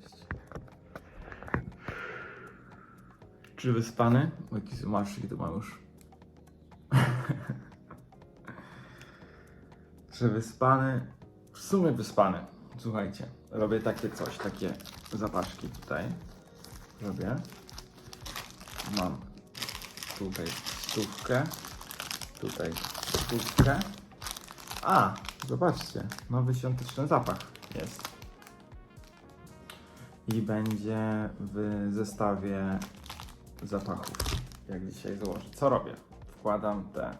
Cześć. Czy wyspany? Jaki zmarszczyk to ma już. Czy wyspany? W sumie wyspany. Słuchajcie, robię takie coś, takie zapaszki tutaj. Robię. Mam tutaj stówkę, tutaj stówkę. A, zobaczcie, nowy świąteczny zapach jest. I będzie w zestawie zapachów, jak dzisiaj założę. Co robię? Wkładam te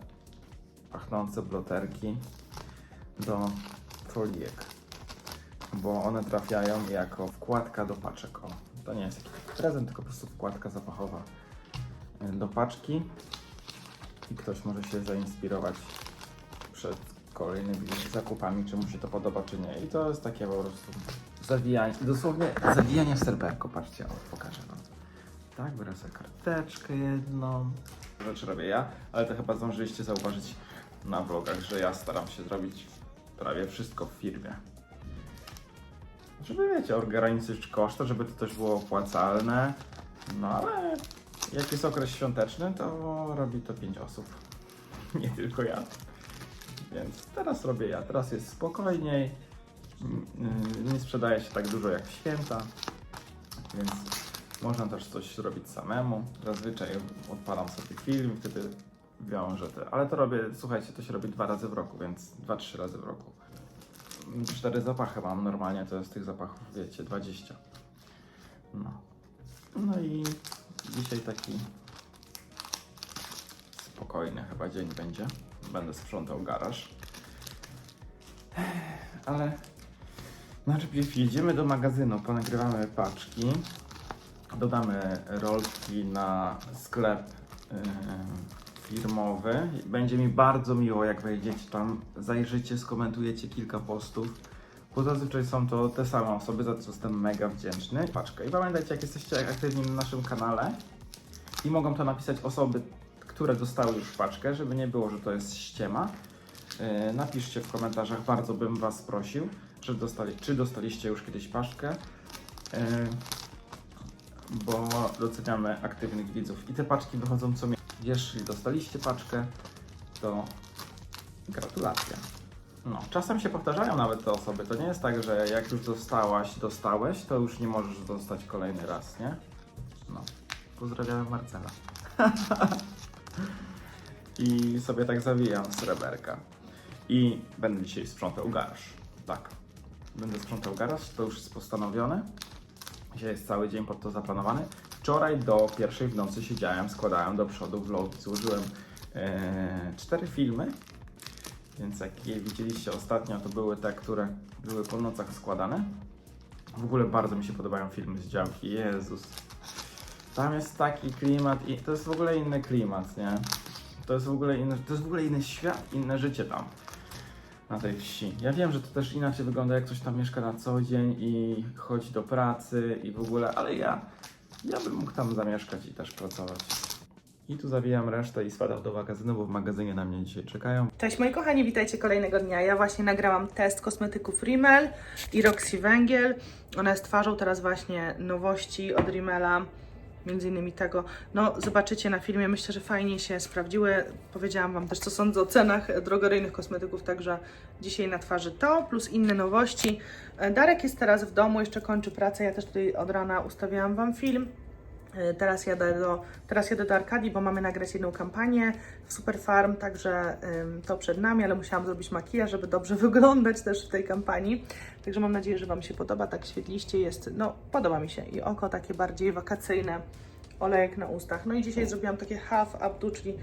pachnące bloterki do folijek, bo one trafiają jako wkładka do paczek. O, to nie jest jakiś prezent, tylko po prostu wkładka zapachowa y, do paczki i ktoś może się zainspirować przed kolejnymi zakupami, czy mu się to podoba, czy nie. I to jest takie po prostu zawijanie, dosłownie zawijanie w serberko. Patrzcie, o, pokażę wam. Tak, biorę sobie karteczkę jedną. Rzecz robię ja, ale to chyba zdążyliście zauważyć na vlogach, że ja staram się zrobić prawie wszystko w firmie. Żeby wiecie, ograniczyć koszty, żeby to też było opłacalne. No ale jak jest okres świąteczny, to robi to 5 osób. Nie tylko ja. Więc teraz robię ja. Teraz jest spokojniej. Mm, Nie sprzedaje się tak dużo jak w święta. Więc można też coś zrobić samemu. Zazwyczaj odpalam sobie film, wtedy wiążę te. Ale to robię, słuchajcie, to się robi dwa razy w roku, więc dwa, trzy razy w roku. Cztery zapachy mam normalnie, to jest tych zapachów, wiecie, 20. No. No i dzisiaj taki spokojny chyba dzień będzie. Będę sprzątał garaż. Ale najpierw jedziemy do magazynu, ponagrywamy paczki, dodamy rolki na sklep yy, firmowy. Będzie mi bardzo miło, jak wejdziecie tam, zajrzycie, skomentujecie kilka postów. Bo zazwyczaj są to te same osoby, za co jestem mega wdzięczny. Paczkę. I pamiętajcie, jak jesteście aktywni na naszym kanale i mogą to napisać osoby, które dostały już paczkę, żeby nie było, że to jest ściema. Yy, napiszcie w komentarzach, bardzo bym Was prosił, że dostali, czy dostaliście już kiedyś paczkę, yy, bo doceniamy aktywnych widzów. I te paczki wychodzą co miesiąc. Jeśli dostaliście paczkę, to gratulacje. No, czasem się powtarzają nawet te osoby. To nie jest tak, że jak już dostałaś, dostałeś, to już nie możesz dostać kolejny raz, nie? No. Pozdrawiam Marcela. I sobie tak zawijam sreberka. I będę dzisiaj sprzątał garaż. Tak. Będę sprzątał garaż, to już jest postanowione. Dzisiaj jest cały dzień pod to zaplanowany. Wczoraj do pierwszej w nocy siedziałem, składałem do przodu vlogi, złożyłem e, cztery filmy. Więc jak je widzieliście ostatnio, to były te, które były po nocach składane. W ogóle bardzo mi się podobają filmy z działki. Jezus. Tam jest taki klimat i to jest w ogóle inny klimat, nie? To jest w ogóle inny, to jest w ogóle inny świat, inne życie tam na tej wsi. Ja wiem, że to też inaczej wygląda, jak ktoś tam mieszka na co dzień i chodzi do pracy i w ogóle, ale ja, ja bym mógł tam zamieszkać i też pracować. I tu zawijam resztę i spadam do magazynu, bo w magazynie na mnie dzisiaj czekają. Cześć moi kochani, witajcie kolejnego dnia. Ja właśnie nagrałam test kosmetyków Rimmel i Roxy Węgiel. Ona jest twarzą teraz właśnie nowości od Rimmela. Między innymi tego, no zobaczycie na filmie, myślę, że fajnie się sprawdziły. Powiedziałam Wam też, co sądzę o cenach drogeryjnych kosmetyków, także dzisiaj na twarzy to, plus inne nowości. E, Darek jest teraz w domu, jeszcze kończy pracę, ja też tutaj od rana ustawiałam Wam film. E, Teraz jadę, do, teraz jadę do Arkadii, bo mamy nagrać jedną kampanię w Superfarm, także ym, to przed nami, ale musiałam zrobić makijaż, żeby dobrze wyglądać też w tej kampanii. Także mam nadzieję, że Wam się podoba, tak świetliście jest, no podoba mi się i oko takie bardziej wakacyjne, olejek na ustach. No i dzisiaj zrobiłam takie half updo, czyli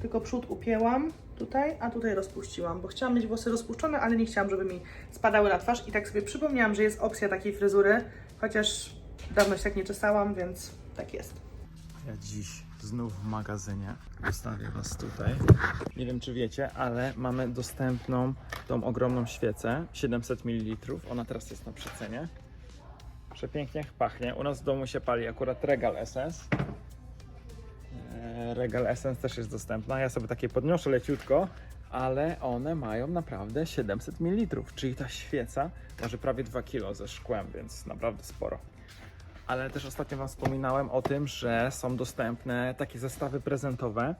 tylko przód upięłam tutaj, a tutaj rozpuściłam, bo chciałam mieć włosy rozpuszczone, ale nie chciałam, żeby mi spadały na twarz i tak sobie przypomniałam, że jest opcja takiej fryzury, chociaż dawno się tak nie czesałam, więc tak jest. Ja dziś znów w magazynie. Zostawię Was tutaj. Nie wiem, czy wiecie, ale mamy dostępną tą ogromną świecę 700 ml. Ona teraz jest na przecenie. Przepięknie pachnie. U nas w domu się pali akurat Regal Essence. Eee, Regal Essence też jest dostępna. Ja sobie takie podniosę leciutko, ale one mają naprawdę 700 ml, czyli ta świeca waży prawie 2 kg ze szkłem, więc naprawdę sporo. Ale też ostatnio Wam wspominałem o tym, że są dostępne takie zestawy prezentowe.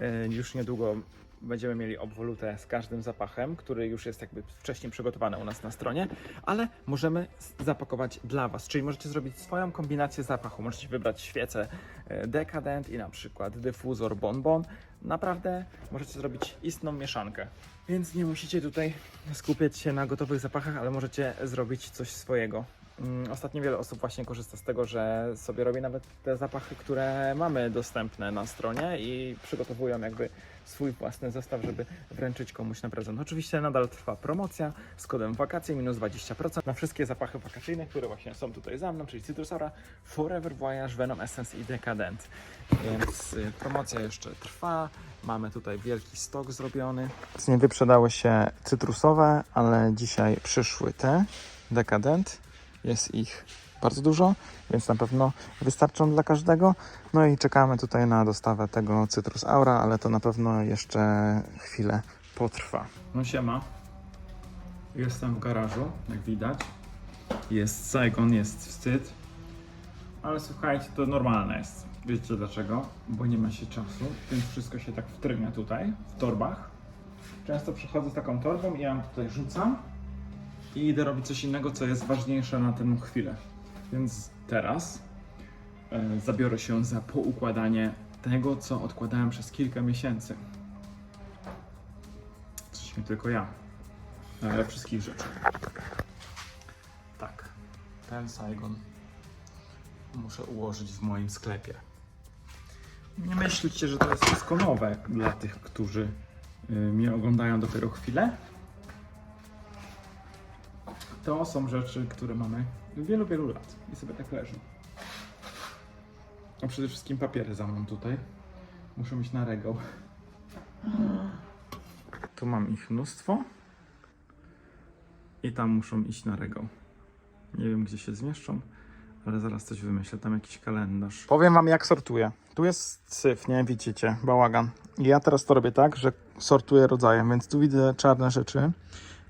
Yy, Już niedługo będziemy mieli obwolutę z każdym zapachem, który już jest jakby wcześniej przygotowany u nas na stronie, ale możemy zapakować dla Was, czyli możecie zrobić swoją kombinację zapachu. Możecie wybrać świecę e, Decadent i na przykład dyfuzor Bonbon. Naprawdę możecie zrobić istną mieszankę. Więc nie musicie tutaj skupiać się na gotowych zapachach, ale możecie zrobić coś swojego. Mm, Ostatnio wiele osób właśnie korzysta z tego, że sobie robi nawet te zapachy, które mamy dostępne na stronie i przygotowują jakby swój własny zestaw, żeby wręczyć komuś na prezent. Oczywiście nadal trwa promocja z kodem wakacje minus 20% na wszystkie zapachy wakacyjne, które właśnie są tutaj za mną, czyli Citrusora, Forever Voyage, Venom Essence i Decadent. Więc y, promocja jeszcze trwa. Mamy tutaj wielki stok zrobiony. Nie wyprzedały się cytrusowe, ale dzisiaj przyszły te Decadent. Jest ich bardzo dużo, więc na pewno wystarczą dla każdego. No i czekamy tutaj na dostawę tego Citrus Aura, ale to na pewno jeszcze chwilę potrwa. No siema. Jestem w garażu, jak widać. Jest Saigon, jest wstyd. Ale słuchajcie, to normalne jest. Wiecie dlaczego? Bo nie ma się czasu, więc wszystko się tak wtrymia tutaj, w torbach. Często przychodzę z taką torbą i ja ją tutaj rzucam i idę robić coś innego, co jest ważniejsze na tę chwilę. Więc teraz e, zabiorę się za poukładanie tego, co odkładałem przez kilka miesięcy. Coś nie tylko ja, ale wszystkich rzeczy. Tak, ten Saigon muszę ułożyć w moim sklepie. Nie myślcie, że to jest wszystko nowe dla tych, którzy y, mnie oglądają dopiero chwilę. To są rzeczy, które mamy wielu, wielu lat i sobie tak leżą. A przede wszystkim papiery za mną tutaj. Muszę mieć na regał. Tu mam ich mnóstwo. I tam muszą iść na regał. Nie wiem, gdzie się zmieszczą, ale zaraz coś wymyślę. Tam jakiś kalendarz. Powiem wam, jak sortuję. Tu jest syf, nie? Widzicie, bałagan. I ja teraz to robię tak, że sortuję rodzajem, więc tu widzę czarne rzeczy.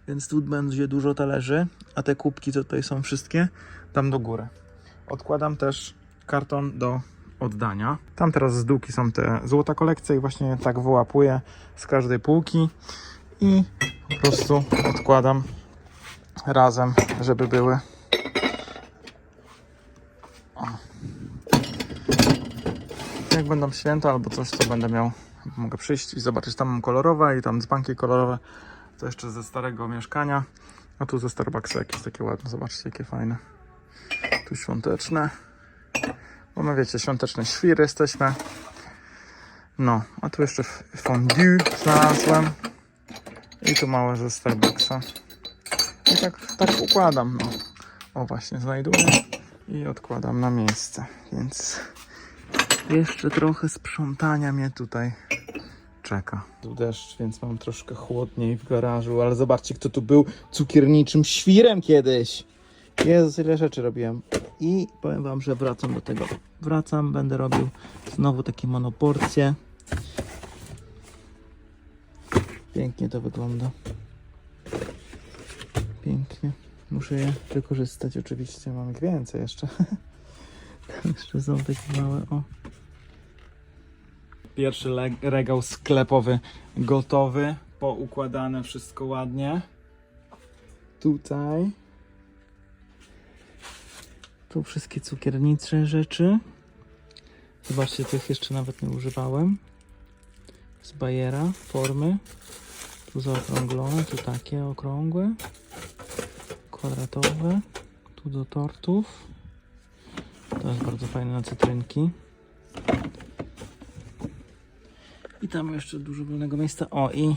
Więc tu będzie dużo talerzy, a te kubki, co tutaj są wszystkie, tam do góry. Odkładam też karton do oddania. Tam teraz z dółki są te złota kolekcja i właśnie tak wyłapuję z każdej półki i po prostu odkładam razem, żeby były. O. Jak będą święta albo coś, to będę miał, mogę przyjść i zobaczyć. Tam mam kolorowe i tam dzbanki kolorowe. To jeszcze ze starego mieszkania. A tu ze Starbucksa jakieś takie ładne. Zobaczcie, jakie fajne. Tu świąteczne. Bo my wiecie, świąteczne świry jesteśmy. No, a tu jeszcze fondue znalazłem. I tu małe ze Starbucksa. I tak, tak układam. No. O, właśnie znajduję i odkładam na miejsce. Więc jeszcze trochę sprzątania mnie tutaj czeka. Deszcz, więc mam troszkę chłodniej w garażu, ale zobaczcie, kto tu był cukierniczym świrem kiedyś. Jezus, ile rzeczy robiłem. I powiem wam, że wracam do tego. Wracam, będę robił znowu takie monoporcje. Pięknie to wygląda. Pięknie. Muszę je wykorzystać oczywiście. Mam ich więcej jeszcze. Jeszcze są takie małe, o. Pierwszy regał sklepowy gotowy, poukładane wszystko ładnie. Tutaj. Tu wszystkie cukiernicze rzeczy. Zobaczcie, tych jeszcze nawet nie używałem. Z bajera, formy. Tu zaokrąglone, tu takie okrągłe. Kwadratowe. Tu do tortów. To jest bardzo fajne na cytrynki. I tam jeszcze dużo wolnego miejsca. O i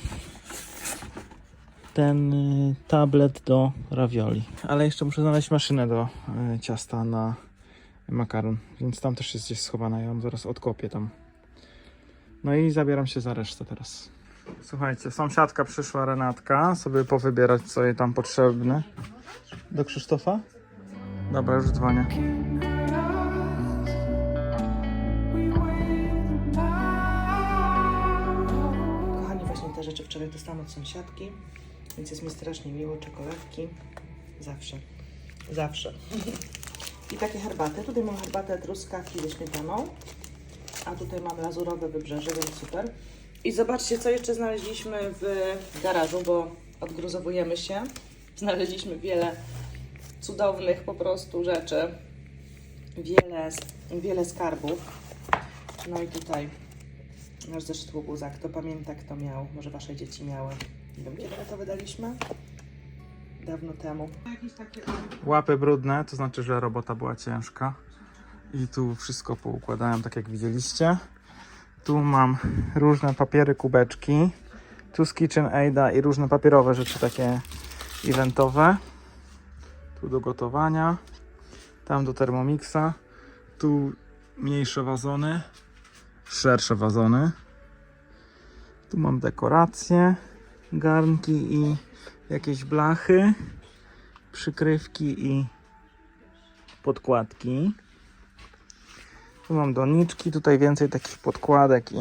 ten y, tablet do ravioli. Ale jeszcze muszę znaleźć maszynę do y, ciasta na makaron. Więc tam też jest gdzieś schowana. Ja ją zaraz odkopię tam. No i zabieram się za resztę teraz. Słuchajcie, sąsiadka przyszła Renatka sobie powybierać co jej tam potrzebne. Do Krzysztofa? Dobra, już dzwonię. Wczoraj dostałam od sąsiadki, więc jest mi strasznie miło. Czekoladki. Zawsze. Zawsze. I takie herbaty. Tutaj mam herbatę truskawki ze śmietaną, a tutaj mam lazurowe wybrzeże, więc super. I zobaczcie, co jeszcze znaleźliśmy w garażu, bo odgruzowujemy się. Znaleźliśmy wiele cudownych po prostu rzeczy. Wiele, wiele skarbów. No i tutaj nasz zeszyt łobuza. Kto pamięta, kto miał? Może wasze dzieci miały. Nie wiem, kiedy to wydaliśmy? Dawno temu. Łapy brudne, to znaczy, że robota była ciężka. I tu wszystko poukładałem tak jak widzieliście. Tu mam różne papiery, kubeczki. Tu z Kitchen Aida i różne papierowe rzeczy takie eventowe. Tu do gotowania. Tam do Thermomixa. Tu mniejsze wazony. Szersze wazony. Tu mam dekoracje, garnki i jakieś blachy przykrywki i podkładki. Tu mam doniczki, tutaj więcej takich podkładek i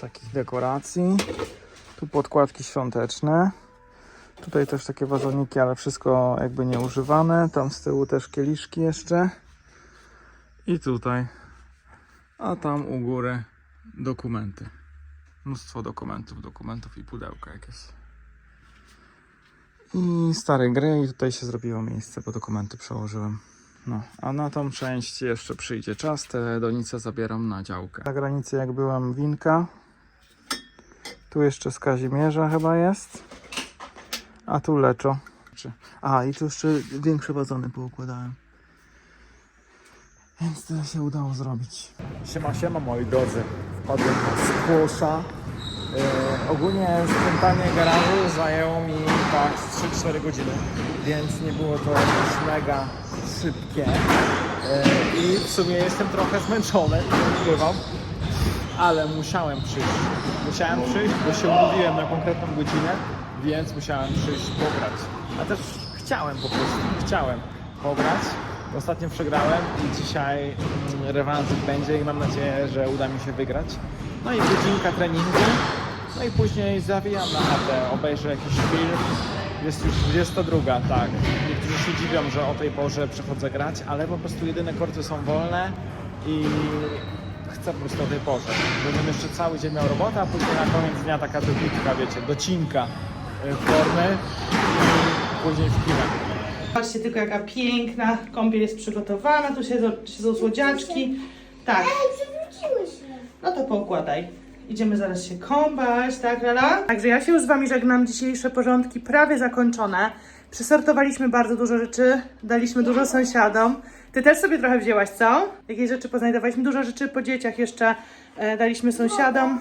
takich dekoracji. Tu podkładki świąteczne. Tutaj też takie wazoniki, ale wszystko jakby nieużywane. Tam z tyłu też kieliszki jeszcze. I tutaj. A tam u góry dokumenty. Mnóstwo dokumentów, dokumentów i pudełka jakieś. I stare gry i tutaj się zrobiło miejsce, bo dokumenty przełożyłem. No, a na tą część jeszcze przyjdzie czas, te donice zabieram na działkę. Na granicy jak byłem winka. Tu jeszcze z Kazimierza chyba jest. A tu leczo. A i tu jeszcze większe wazony poukładałem. Więc tyle się udało zrobić. Siema, siema moi drodzy. Wpadłem na squasha. Yy, ogólnie sprzątanie garażu zajęło mi tak z 3-4 godziny, więc nie było to mega szybkie. Yy, I w sumie jestem trochę zmęczony, nie ale musiałem przyjść. Musiałem przyjść, bo się umówiłem na konkretną godzinę, więc musiałem przyjść pograć. A też chciałem po prostu, chciałem pograć. Ostatnio przegrałem i dzisiaj mm, rewanżyk będzie i mam nadzieję, że uda mi się wygrać. No i godzinka treningu. No i później zawijam na chatę, obejrzę jakiś film. Jest już 22, tak. Niektórzy się dziwią, że o tej porze przychodzę grać, ale po prostu jedyne korty są wolne i chcę po prostu o tej porze. Będę jeszcze cały dzień miał robotę, a później na koniec dnia taka dobitka, wiecie, docinka y, formy i później w kinach. Patrzcie tylko jaka piękna kąpiel jest przygotowana, tu siedzą, siedzą słodziaczki. Tak, Przewróciły się. no to poukładaj. Idziemy zaraz się kąpać, tak Lala? Także ja się już z Wami żegnam. Dzisiejsze porządki prawie zakończone. Przesortowaliśmy bardzo dużo rzeczy, daliśmy dużo sąsiadom. Ty też sobie trochę wzięłaś, co? Jakieś rzeczy poznajdowaliśmy, dużo rzeczy po dzieciach jeszcze e, daliśmy sąsiadom.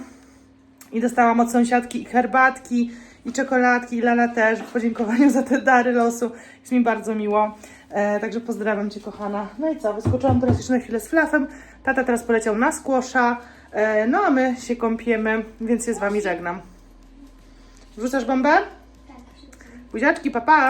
I dostałam od sąsiadki i herbatki, i czekoladki, i Lala też w podziękowaniu za te dary losu. Jest mi bardzo miło. E, także pozdrawiam Cię, kochana. No i co, wyskoczyłam teraz jeszcze na chwilę z flafem. Tata teraz poleciał na skłosza. E, no a my się kąpiemy, więc się z Wami żegnam. Wrzucasz bombę? Tak, Buziaczki, papa!